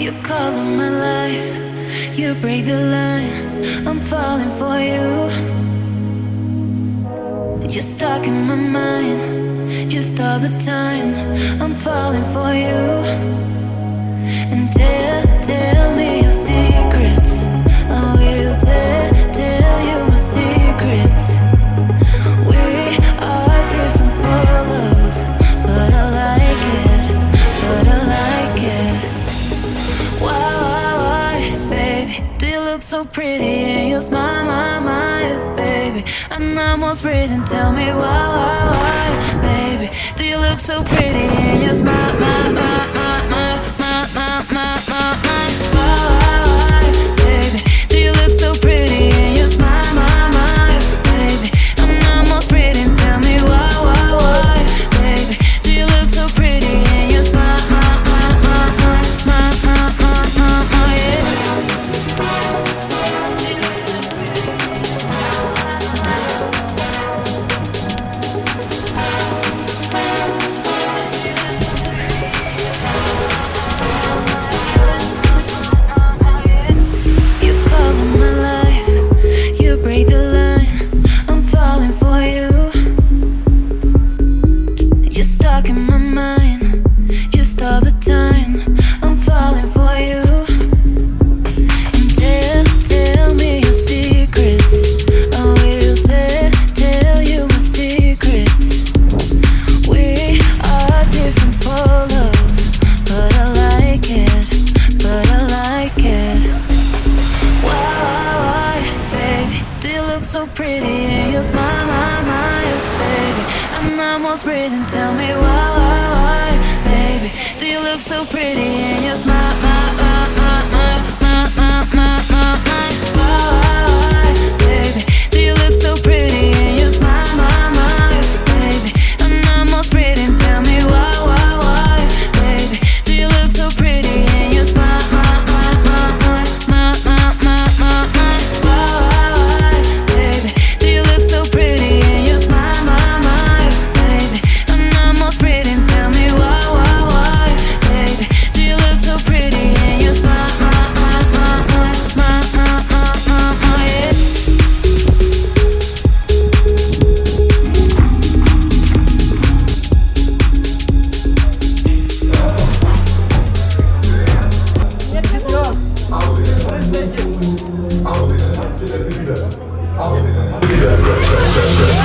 You in my life, you break the line. I'm falling for you. You're stuck in my mind, just all the time. I'm falling for you. And tell, tell me your secrets. so pretty and you smile, my, baby. I'm almost breathing, tell me why, why, why, baby. Do you look so pretty and you smile, my, my, my, my, my, my. So pretty and you smile, my, my, baby? I'm almost breathing. Tell me why, why, why, baby? Do you look so pretty and you smile, my, lira. 6 lira. 7 lira.